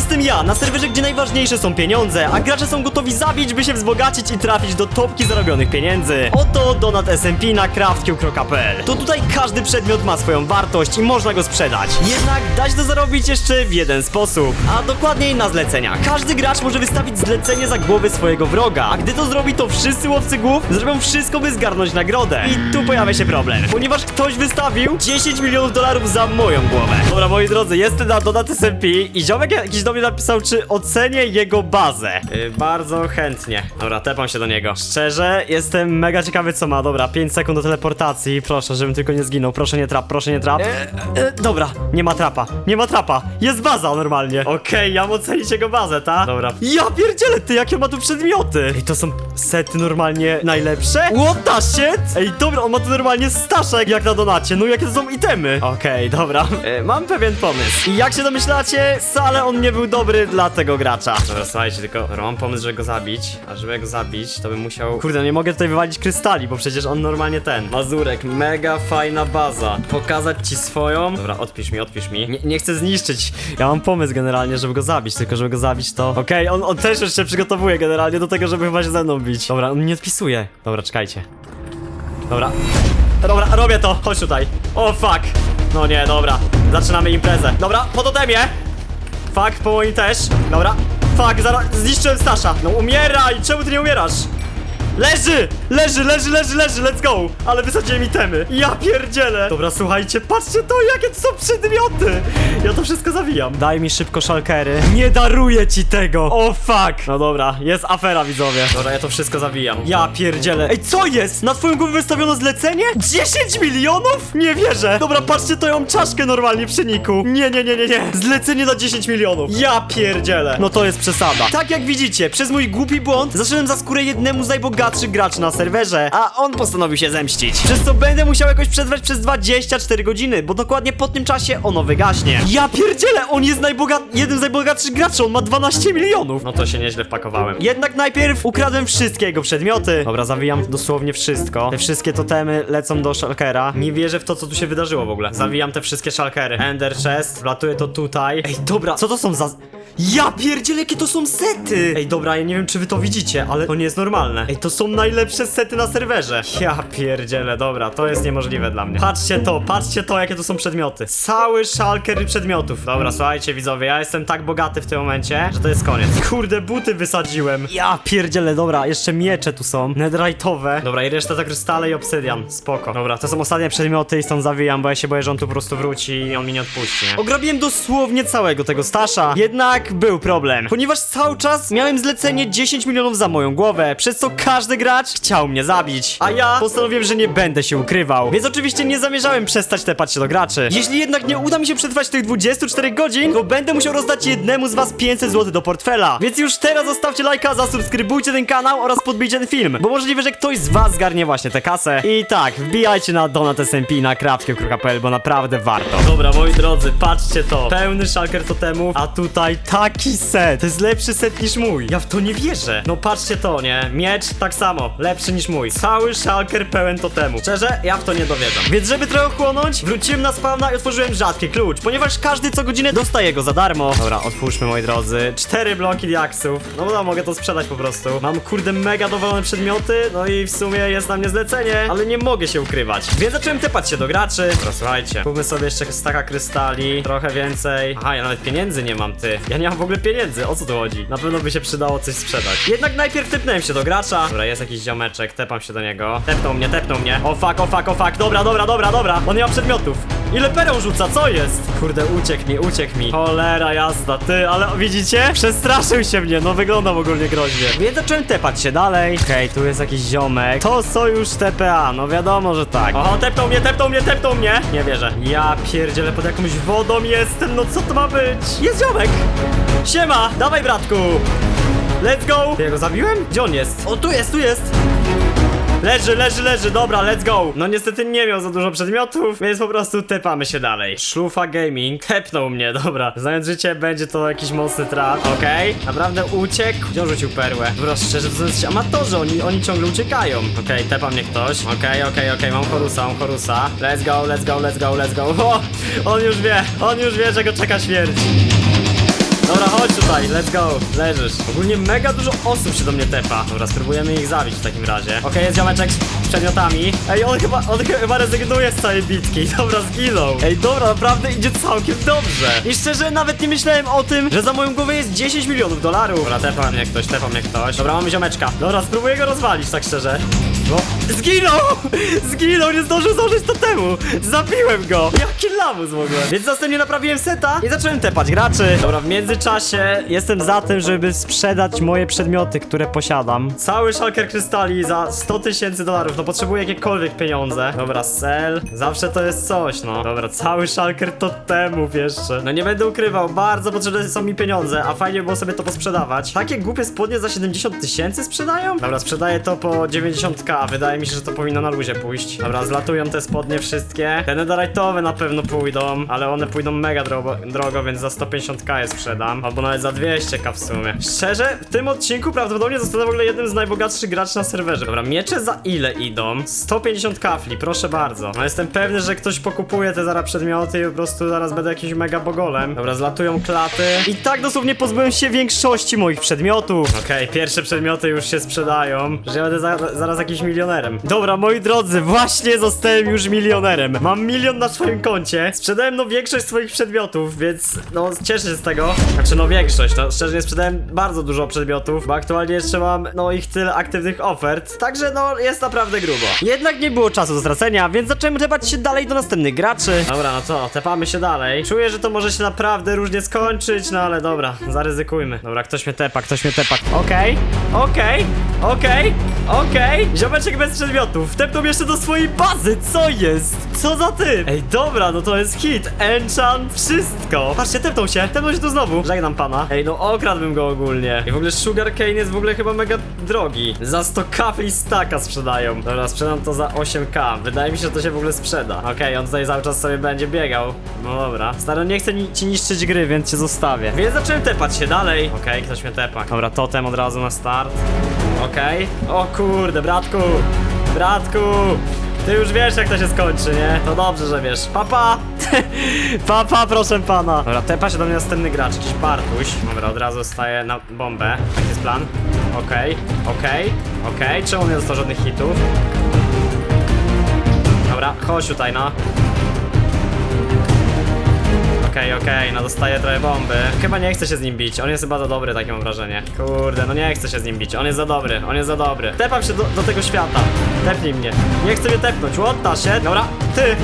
jestem ja, na serwerze, gdzie najważniejsze są pieniądze, a gracze są gotowi zabić, by się wzbogacić i trafić do topki zarobionych pieniędzy. Oto donat SMP na craftq.pl. To tutaj każdy przedmiot ma swoją wartość i można go sprzedać. Jednak da się to zarobić jeszcze w jeden sposób, a dokładniej na zlecenia. Każdy gracz może wystawić zlecenie za głowy swojego wroga, a gdy to zrobi, to wszyscy łowcy głów zrobią wszystko, by zgarnąć nagrodę. I tu pojawia się problem, ponieważ ktoś wystawił 10 milionów dolarów za moją głowę. Dobra, moi drodzy, jestem na Donat SMP i ziomek jakiś do mnie napisał, czy ocenię jego bazę. Yy, bardzo chętnie. Dobra, tepam się do niego. Szczerze, jestem mega ciekawy, co ma. Dobra, 5 sekund do teleportacji. Proszę, żebym tylko nie zginął. Proszę nie trap, proszę nie trap. E, e, dobra, nie ma trapa, nie ma trapa. Jest baza normalnie. Okej, ja mam ocenić jego bazę, ta? Dobra. Ja pierdzielę, ty, jakie ma tu przedmioty. Ej, to są sety normalnie najlepsze? What the shit? Ej, dobra, on ma tu normalnie staszek jak na donacie. No jakie to są itemy? Okej, dobra. E, mam pewien pomysł. I jak się domyślacie, wcale on nie był dobry dla tego gracza. Dobra, słuchajcie, tylko mam pomysł, żeby go zabić. A żeby go zabić, to bym musiał... Kurde, nie mogę tutaj wywalić krystali, bo przecież on normalnie ten. Mazurek, mega fajna baza. Pokazać ci swoją. Dobra, odpisz mi, odpisz mi. Nie, nie chcę zniszczyć. Ja mam pomysł generalnie, żeby go zabić, tylko żeby go zabić to... Okej, on, on też już się przygotowuje generalnie do tego, żeby chyba się ze mną bić. Dobra, on nie odpisuje. Dobra, czekajcie. Dobra. Dobra, robię to. Chodź tutaj. O fuck. No nie, dobra. Zaczynamy imprezę. Dobra, po totemie. Fuck, po moim też. Dobra. Fuck, zaraz zniszczyłem Stasza. No umieraj, czemu ty nie umierasz? Leży! Leży, leży, leży, leży, let's go! Ale wysadziłem itemy. Ja pierdzielę! Dobra, słuchajcie, patrzcie to, jakie to są przedmioty! Ja to wszystko zawijam. Daj mi szybko szalkery. Nie daruję ci tego! O fuck! No dobra, jest afera, widzowie. Dobra, ja to wszystko zawijam. Ja pierdzielę. Ej, co jest? Na twoją głowę wystawiono zlecenie? 10 milionów? Nie wierzę! Dobra, patrzcie, to mam czaszkę normalnie przy niku. Nie, nie, nie, nie, nie. Zlecenie na 10 milionów. Ja pierdzielę. No to jest przesada. Tak jak widzicie, przez mój głupi błąd zacząłem za skórę jednemu z najbogatszych graczy na serwerze, a on postanowił się zemścić. Przez co będę musiał jakoś przetrwać przez 24 godziny, bo dokładnie po tym czasie ono wygaśnie. Ja pierdzielę, on jest najbogat... jeden z najbogatszych graczy, on ma 12 milionów. No to się nieźle wpakowałem. Jednak najpierw ukradłem wszystkie jego przedmioty. Dobra, zawijam dosłownie wszystko. Te wszystkie totemy lecą do Shulkera. Nie wierzę w to, co tu się wydarzyło w ogóle. Zawijam te wszystkie Shulkery. Ender Chest, wlatuje to tutaj. Ej, dobra, co to są za... Ja pierdzielę, jakie to są sety! Ej, dobra, ja nie wiem, czy wy to widzicie, ale to nie jest normalne. Ej, to są najlepsze sety na serwerze. Ja pierdzielę, dobra, to jest niemożliwe dla mnie. Patrzcie to, patrzcie to, jakie to są przedmioty. Cały szalker przedmiotów. Dobra, słuchajcie, widzowie, ja jestem tak bogaty w tym momencie, że to jest koniec. Kurde, buty wysadziłem. Ja pierdzielę, dobra, jeszcze miecze tu są. Netherite'owe. Dobra, i reszta to krystale i obsydian. Spoko. Dobra, to są ostatnie przedmioty i stąd zawijam, bo ja się boję, że on tu po prostu wróci i on mi nie odpuści. Ograbiłem dosłownie całego tego stasza. Jednak był problem, ponieważ cały czas miałem zlecenie 10 milionów za moją głowę, przez co każdy gracz chciał mnie zabić. A ja postanowiłem, że nie będę się ukrywał. Więc oczywiście nie zamierzałem przestać tepać się do graczy. Jeśli jednak nie uda mi się przetrwać tych 24 godzin, to będę musiał rozdać jednemu z was 500 zł do portfela. Więc już teraz zostawcie lajka, zasubskrybujcie ten kanał oraz podbijcie ten film, bo możliwe, że ktoś z was zgarnie właśnie tę kasę. I tak, wbijajcie na Donat SMP na craftio.pl, bo naprawdę warto. Dobra, moi drodzy, patrzcie to. Pełny szalker totemów, a tutaj taki set. To jest lepszy set niż mój. Ja w to nie wierzę. No patrzcie to, nie? Miecz tak samo, lepszy niż mój. Cały szalker pełen totemu. Szczerze, ja w to nie dowierzam. Więc żeby trochę chłonąć, wróciłem na spawna i otworzyłem rzadki klucz, ponieważ każdy co godzinę dostaje go za darmo. Dobra, otwórzmy, moi drodzy. Cztery bloki diaksów. No dobra, mogę to sprzedać po prostu. Mam kurde mega dowolone przedmioty, no i w sumie jest na mnie zlecenie, ale nie mogę się ukrywać. Więc zacząłem tepać się do graczy. Dobra, słuchajcie, kupmy sobie jeszcze staka krystali, trochę więcej. Aha, ja nawet pieniędzy nie mam, ty. Ja nie mam w ogóle pieniędzy, o co tu chodzi? Na pewno by się przydało coś sprzedać. Jednak najpierw tepnąłem się do gracza. Dobra, jest jakiś ziomeczek, tepam się do niego. Tepnął mnie, tepnął mnie. O fuck, o fuck, o fuck. Dobra, dobra, dobra, dobra. On nie ma przedmiotów. Ile perą rzuca, co jest? Kurde, uciekł mi, uciekł mi. Cholera jasna, ty, ale widzicie? Przestraszył się mnie, no wyglądam ogólnie groźnie. Więc zacząłem tepać się dalej. Okej, tu jest jakiś ziomek. To sojusz TPA, no wiadomo, że tak. Oho, tepnął mnie, tepnął mnie, tepnął mnie. Nie wierzę. Ja pierdzielę pod jakąś wodą jestem, no co to ma być? Jest ziomek. Siema, dawaj bratku. Let's go! Ja go zabiłem? Gdzie on jest? O, tu jest, tu jest! Leży, leży, leży, dobra, let's go! No niestety nie miał za dużo przedmiotów, więc po prostu tepamy się dalej. Szlufa Gaming tepnął mnie, dobra. Znając życie, będzie to jakiś mocny trap, okej? Naprawdę uciekł? Gdzie on rzucił perłę? Dobra, szczerze, to są jacyś amatorzy, oni, oni ciągle uciekają. Okej, tepa mnie ktoś. Okej, okej, okej, mam chorusa, mam chorusa. Let's go, let's go, let's go, let's go. O, on już wie, on już wie, że go czeka śmierć. Dobra, chodź tutaj, let's go, leżysz. Ogólnie mega dużo osób się do mnie tepa. Dobra, spróbujemy ich zabić w takim razie. Okej, jest ziomeczek z przedmiotami. Ej, on chyba, on chyba rezygnuje z całej bitki. Dobra, zginął. Ej, dobra, naprawdę idzie całkiem dobrze. I szczerze, nawet nie myślałem o tym, że za moją głowę jest 10 milionów dolarów. Dobra, tepa mnie ktoś, tepa mnie ktoś. Dobra, mamy ziomeczka. Dobra, spróbuję go rozwalić, tak szczerze. No, zginął! Zginął, nie zdążył zdążyć do temu! Zabiłem go! Jaki lamus w ogóle! Więc następnie naprawiłem seta i zacząłem tepać graczy. Dobra, w międzyczasie jestem za tym, żeby sprzedać moje przedmioty, które posiadam. Cały szalker krystali za 100 tysięcy dolarów, no potrzebuję jakiekolwiek pieniądze. Dobra, sell. Zawsze to jest coś, no. Dobra, cały szalker totemów jeszcze. No nie będę ukrywał, bardzo potrzebne są mi pieniądze, a fajnie było sobie to posprzedawać. Takie głupie spodnie za 70 tysięcy sprzedają? Dobra, sprzedaję to po 90k, wydaje mi się, że to powinno na luzie pójść. Dobra, zlatują te spodnie wszystkie. Te netherite'owe na pewno pójdą, ale one pójdą mega drogo, drogo, więc za 150k je sprzedam. Albo nawet za 200k w sumie. Szczerze, w tym odcinku prawdopodobnie zostanę w ogóle jednym z najbogatszych graczy na serwerze. Dobra, miecze za ile idą? 150 kafli, proszę bardzo. No jestem pewny, że ktoś pokupuje te zaraz przedmioty i po prostu zaraz będę jakimś mega bogolem. Dobra, zlatują klaty. I tak dosłownie pozbyłem się większości moich przedmiotów. Okej, pierwsze przedmioty już się sprzedają, że ja będę za, zaraz jakimś milionerem. Dobra, moi drodzy, właśnie zostałem już milionerem. Mam milion na swoim koncie. Sprzedałem no większość swoich przedmiotów, więc no cieszę się z tego. Znaczy no większość, no szczerze nie sprzedałem bardzo dużo przedmiotów, bo aktualnie jeszcze mam no ich tyle aktywnych ofert. Także no jest naprawdę grubo. Jednak nie było czasu do stracenia, więc zacząłem tepać się dalej do następnych graczy. Dobra, no co, tepamy się dalej. Czuję, że to może się naprawdę różnie skończyć, no ale dobra, zaryzykujmy. Dobra, ktoś mnie tepa, ktoś mnie tepa. Okej, okej, okej, okej. Ziomeczek bez przedmiotów. Tepnął jeszcze do swojej bazy, co jest? Co za ty? Ej, dobra, no to jest hit. Enchant, wszystko. Patrzcie, tepnął się, tepnął się tu znowu. Żegnam pana. Ej, no okradłbym go ogólnie. I w ogóle Sugarcane jest w ogóle chyba mega drogi. Za 100 kafli staka sprzedają. Dobra, sprzedam to za 8k. Wydaje mi się, że to się w ogóle sprzeda. Okej, on tutaj cały czas sobie będzie biegał. No dobra. Stary, nie chcę ni ci niszczyć gry, więc cię zostawię. Więc zacząłem tepać się dalej. Okej, ktoś mnie tepa. Dobra, totem od razu na start. Okej. O kurde, bratku. Bratku. Ty już wiesz jak to się skończy, nie? To dobrze, że wiesz. Papa! Papa, proszę pana. Dobra, tepa się do mnie następny gracz, jakiś Bartuś. Dobra, od razu staję na bombę. Jaki jest plan? Okej, okej, okej. Czemu nie dostał żadnych hitów? Dobra, chodź tutaj, no. Okej, okej, no dostaję trochę bomby. Chyba nie chcę się z nim bić, on jest chyba za dobry, takie mam wrażenie. Kurde, no nie chcę się z nim bić, on jest za dobry, on jest za dobry. Tepam się do, do tego świata, tepnij mnie. Nie chcę mnie tepnąć, łotta się. Dobra, ty!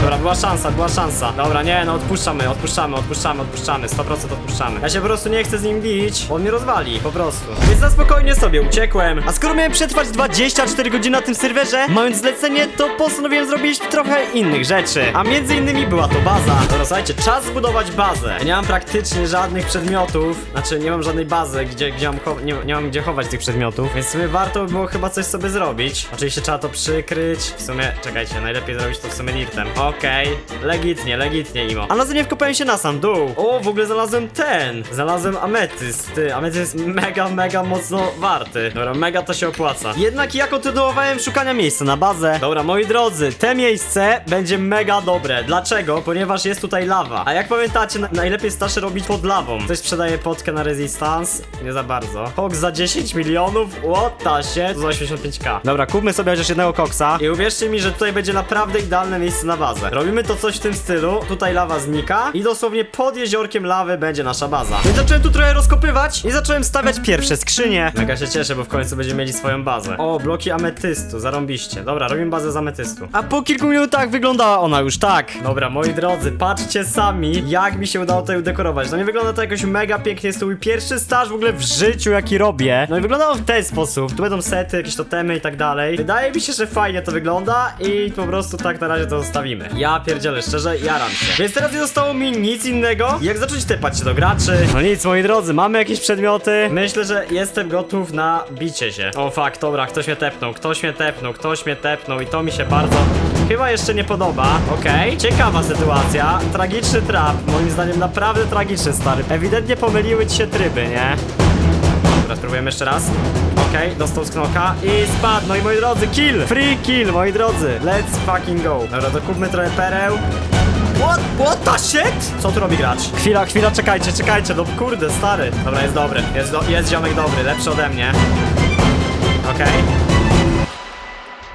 Dobra, była szansa, była szansa. Dobra, nie, no odpuszczamy, odpuszczamy, odpuszczamy, odpuszczamy, 100% odpuszczamy. Ja się po prostu nie chcę z nim bić, bo on mnie rozwali, po prostu. Więc na spokojnie sobie uciekłem. A skoro miałem przetrwać 24 godziny na tym serwerze, mając zlecenie, to postanowiłem zrobić trochę innych rzeczy. A między innymi była to baza. Dobra, słuchajcie, czas zbudować bazę. Ja nie mam praktycznie żadnych przedmiotów, znaczy nie mam żadnej bazy, gdzie, gdzie mam nie, nie mam gdzie chować tych przedmiotów, więc w sumie warto by było chyba coś sobie zrobić. Oczywiście trzeba to przykryć. W sumie, czekajcie, najlepiej zrobić to w sumie dirtem. Okej, legitnie, legitnie, Imo. A na nie wkopałem się na sam dół. O, w ogóle znalazłem ten. Znalazłem ametyst. Ty, ametyst jest mega, mega mocno warty. Dobra, mega to się opłaca. Jednak ja kontynuowałem szukania miejsca na bazę. Dobra, moi drodzy, te miejsce będzie mega dobre. Dlaczego? Ponieważ jest tutaj lawa. A jak pamiętacie, na najlepiej stasze robić pod lawą. Ktoś sprzedaje potkę na resistance? Nie za bardzo. Koks za 10 milionów? Łota się. To za 85k. Dobra, kupmy sobie chociaż jednego koksa. I uwierzcie mi, że tutaj będzie naprawdę idealne miejsce na bazę. Robimy to coś w tym stylu. Tutaj lawa znika i dosłownie pod jeziorkiem lawy będzie nasza baza. Więc zacząłem tu trochę rozkopywać i zacząłem stawiać pierwsze skrzynie. Mega się cieszę, bo w końcu będziemy mieli swoją bazę. O, bloki ametystu, zarąbiście. Dobra, robimy bazę z ametystu. A po kilku minutach wyglądała ona już tak. Dobra, moi drodzy, patrzcie sami, jak mi się udało tutaj udekorować. No nie wygląda to jakoś mega pięknie, jest to mój pierwszy staż w ogóle w życiu, jaki robię. No i wyglądało w ten sposób. Tu będą sety, jakieś totemy i tak dalej. Wydaje mi się, że fajnie to wygląda i po prostu tak na razie to zostawimy. Ja pierdzielę, szczerze, jaram się. Więc teraz nie zostało mi nic innego, jak zacząć tepać się do graczy. No nic, moi drodzy, mamy jakieś przedmioty. Myślę, że jestem gotów na bicie się. O fuck, dobra, ktoś mnie tepnął, ktoś mnie tepnął, ktoś mnie tepnął i to mi się bardzo chyba jeszcze nie podoba. Okej, ciekawa sytuacja. Tragiczny trap, moim zdaniem naprawdę tragiczny, stary. Ewidentnie pomyliły ci się tryby, nie? Dobra, spróbujemy jeszcze raz. Okej, dostał z knoka i spadł. No i moi drodzy, kill! Free kill, moi drodzy. Let's fucking go. Dobra, to kupmy trochę pereł. What, what the shit? Co tu robi gracz? Chwila, chwila, czekajcie, czekajcie, no kurde, stary. Dobra, jest dobry, jest, do, jest ziomek dobry, lepszy ode mnie. Okej.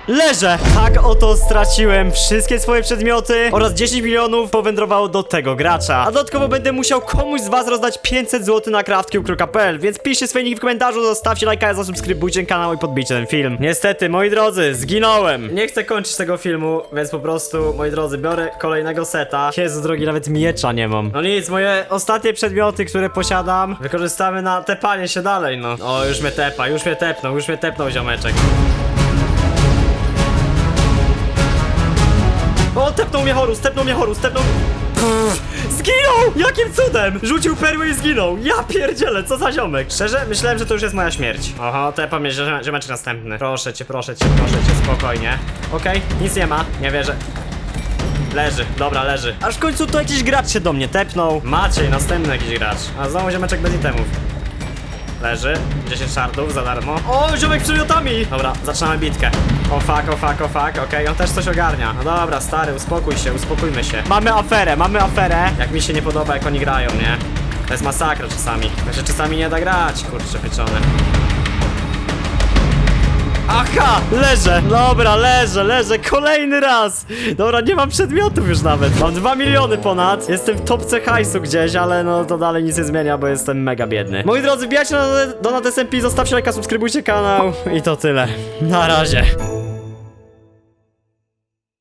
Leżę! Tak oto straciłem wszystkie swoje przedmioty oraz 10 milionów powędrowało do tego gracza. A dodatkowo będę musiał komuś z was rozdać 500 zł na craftcube.pl, więc piszcie swoje niki w komentarzu, zostawcie lajka, zasubskrybujcie kanał i podbijcie ten film. Niestety, moi drodzy, zginąłem. Nie chcę kończyć tego filmu, więc po prostu, moi drodzy, biorę kolejnego seta. Jezu drogi, nawet miecza nie mam. No nic, moje ostatnie przedmioty, które posiadam, wykorzystamy na tepanie się dalej, no. O, już mnie tepa, już mnie tepnął, już mnie tepnął ziomeczek. Tepnął mnie Horus, tepnął mnie Horus, tepnął... Zginął! Jakim cudem? Rzucił perły i zginął. Ja pierdzielę, co za ziomek. Szczerze, myślałem, że to już jest moja śmierć. Oho, tepa mnie ziom- ziomeczek następny. Proszę cię, proszę cię, proszę cię, spokojnie. Okej, nic nie ma, nie wierzę. Leży, dobra, leży. Aż w końcu to jakiś gracz się do mnie tepnął. Maciej, następny jakiś gracz. A znowu ziomeczek bez itemów. Leży, 10 shardów za darmo. O, ziomek z przedmiotami! Dobra, zaczynamy bitkę. O fuck, o fuck, o fuck, okej, on też coś ogarnia. No dobra, stary, uspokój się, uspokójmy się. Mamy aferę, mamy aferę. Jak mi się nie podoba, jak oni grają, nie? To jest masakra czasami. Znaczy, czasami nie da grać, kurczę, pieczone. Aha! Leżę! Dobra, leżę, leżę, kolejny raz! Dobra, nie mam przedmiotów już nawet. Mam 2 miliony ponad. Jestem w topce hajsu gdzieś, ale no to dalej nic nie zmienia, bo jestem mega biedny. Moi drodzy, wbijajcie na Donat SMP, zostawcie lajka, subskrybujcie kanał i to tyle. Na razie.